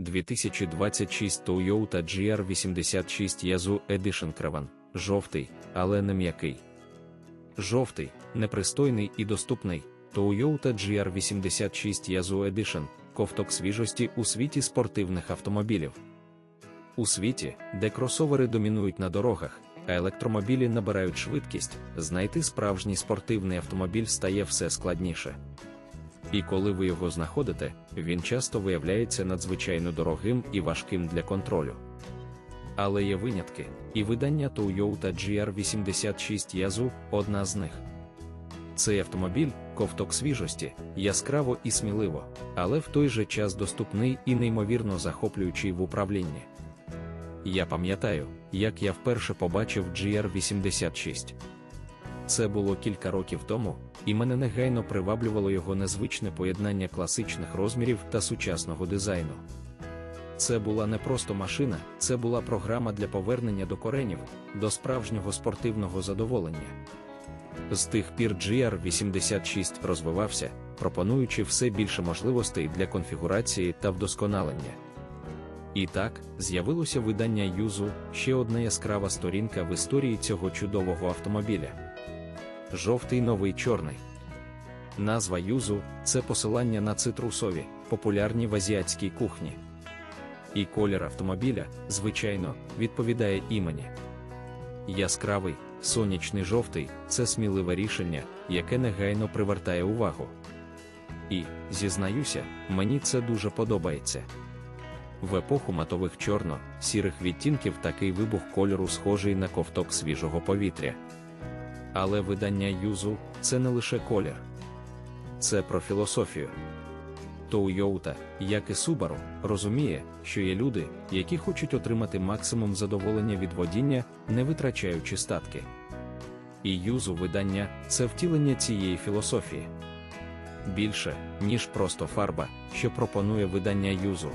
2026 Toyota GR86 Yazoo Edition Caravan, жовтий, але не м'який. Жовтий, непристойний і доступний. Toyota GR86 Yazoo Edition – ковток свіжості у світі спортивних автомобілів. У світі, де кросовери домінують на дорогах, а електромобілі набирають швидкість, знайти справжній спортивний автомобіль стає все складніше. І коли ви його знаходите, він часто виявляється надзвичайно дорогим і важким для контролю. Але є винятки, і видання Toyota GR86 Yazoo – одна з них. Цей автомобіль ковток свіжості, яскраво і сміливо, але в той же час доступний і неймовірно захоплюючий в управлінні. Я пам'ятаю, як я вперше побачив GR86. Це було кілька років тому, і мене негайно приваблювало його незвичне поєднання класичних розмірів та сучасного дизайну. Це була не просто машина, це була програма для повернення до коренів, до справжнього спортивного задоволення. З тих пір GR86 розвивався, пропонуючи все більше можливостей для конфігурації та вдосконалення. І так, з'явилося видання Юзу, ще одна яскрава сторінка в історії цього чудового автомобіля. Жовтий новий чорний. Назва Юзу це посилання на цитрусові, популярні в азіатській кухні. І колір автомобіля, звичайно, відповідає імені. Яскравий, сонячний жовтий це сміливе рішення, яке негайно привертає увагу. І, зізнаюся, мені це дуже подобається. В епоху матових чорно-сірих відтінків такий вибух кольору схожий на ковток свіжого повітря. Але видання юзу це не лише колір, це про філософію. Toyota, як і Subaru, розуміє, що є люди, які хочуть отримати максимум задоволення від водіння, не витрачаючи статки. І юзу видання це втілення цієї філософії. Більше, ніж просто фарба, що пропонує видання юзу.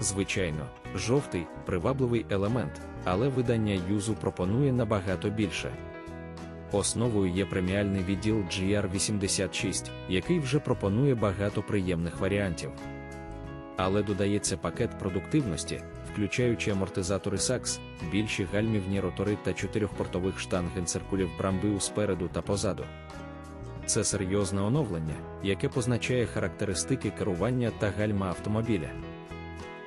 Звичайно, жовтий привабливий елемент, але видання юзу пропонує набагато більше. Основою є преміальний відділ GR86, який вже пропонує багато приємних варіантів. Але додається пакет продуктивності, включаючи амортизатори SAX, більші гальмівні ротори та чотирьохпортових штангенциркулів брамбиу спереду та позаду. Це серйозне оновлення, яке позначає характеристики керування та гальма автомобіля.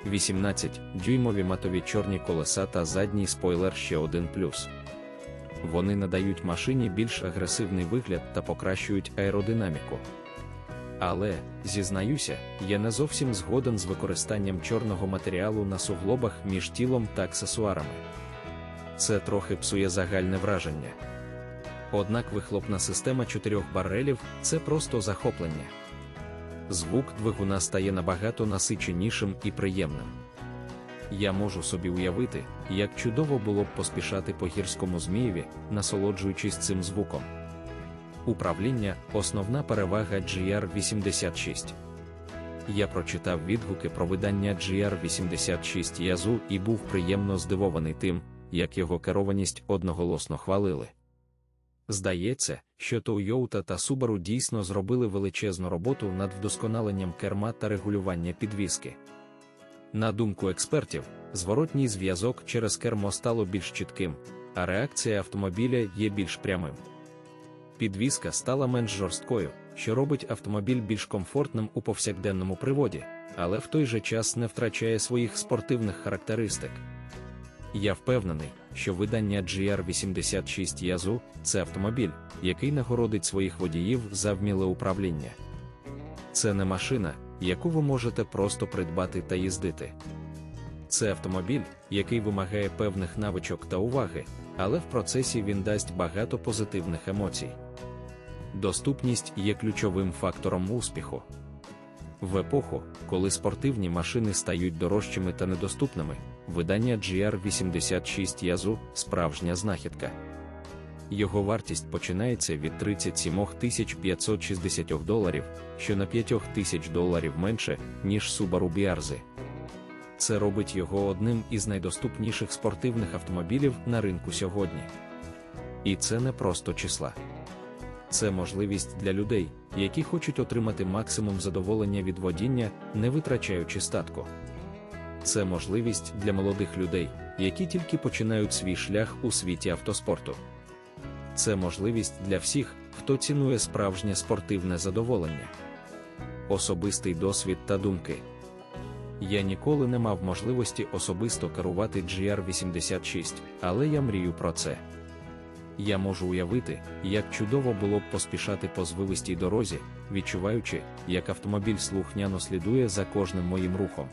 18 дюймові матові чорні колеса та задній спойлер ще один плюс. Вони надають машині більш агресивний вигляд та покращують аеродинаміку. Але, зізнаюся, я не зовсім згоден з використанням чорного матеріалу на суглобах між тілом та аксесуарами. Це трохи псує загальне враження. Однак вихлопна система чотирьох барелів це просто захоплення. Звук двигуна стає набагато насиченішим і приємним. Я можу собі уявити, як чудово було б поспішати по гірському змієві, насолоджуючись цим звуком. Управління основна перевага GR86. Я прочитав відгуки про видання GR86 Язу і був приємно здивований тим, як його керованість одноголосно хвалили. Здається, що Toyota та Subaru дійсно зробили величезну роботу над вдосконаленням керма та регулювання підвіски. На думку експертів, зворотній зв'язок через кермо стало більш чітким, а реакція автомобіля є більш прямим. Підвізка стала менш жорсткою, що робить автомобіль більш комфортним у повсякденному приводі, але в той же час не втрачає своїх спортивних характеристик. Я впевнений, що видання GR86 Yazoo – це автомобіль, який нагородить своїх водіїв за вміле управління. Це не машина, яку ви можете просто придбати та їздити. Це автомобіль, який вимагає певних навичок та уваги, але в процесі він дасть багато позитивних емоцій. Доступність є ключовим фактором успіху. В епоху, коли спортивні машини стають дорожчими та недоступними, видання GR86 Yazoo – справжня знахідка. Його вартість починається від 37 560 доларів, що на 5 тисяч доларів менше, ніж Subaru Biarzi. Це робить його одним із найдоступніших спортивних автомобілів на ринку сьогодні. І це не просто числа. Це можливість для людей, які хочуть отримати максимум задоволення від водіння, не витрачаючи статку. Це можливість для молодих людей, які тільки починають свій шлях у світі автоспорту. Це можливість для всіх, хто цінує справжнє спортивне задоволення, особистий досвід та думки. Я ніколи не мав можливості особисто керувати GR86, але я мрію про це. Я можу уявити, як чудово було б поспішати по звивистій дорозі, відчуваючи, як автомобіль слухняно слідує за кожним моїм рухом.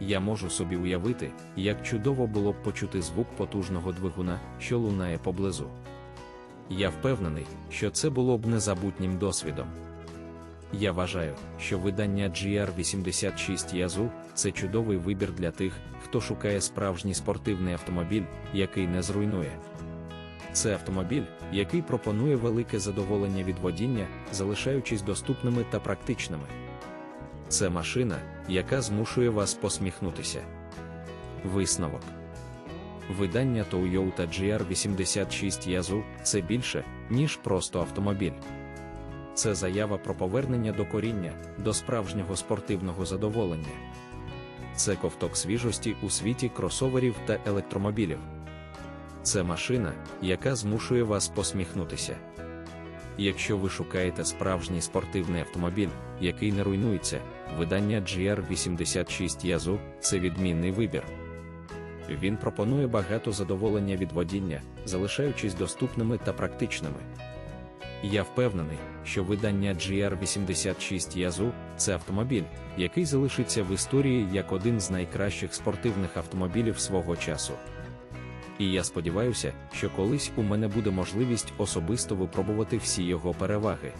Я можу собі уявити, як чудово було б почути звук потужного двигуна, що лунає поблизу. Я впевнений, що це було б незабутнім досвідом. Я вважаю, що видання GR86 Yazoo – це чудовий вибір для тих, хто шукає справжній спортивний автомобіль, який не зруйнує. Це автомобіль, який пропонує велике задоволення від водіння, залишаючись доступними та практичними. Це машина, яка змушує вас посміхнутися. Висновок Видання Toyota GR86 Yazoo – це більше, ніж просто автомобіль. Це заява про повернення до коріння, до справжнього спортивного задоволення. Це ковток свіжості у світі кросоверів та електромобілів. Це машина, яка змушує вас посміхнутися. Якщо ви шукаєте справжній спортивний автомобіль, який не руйнується, видання GR86 Yazoo – це відмінний вибір. Він пропонує багато задоволення від водіння, залишаючись доступними та практичними. Я впевнений, що видання GR86 Yazoo – це автомобіль, який залишиться в історії як один з найкращих спортивних автомобілів свого часу. І я сподіваюся, що колись у мене буде можливість особисто випробувати всі його переваги.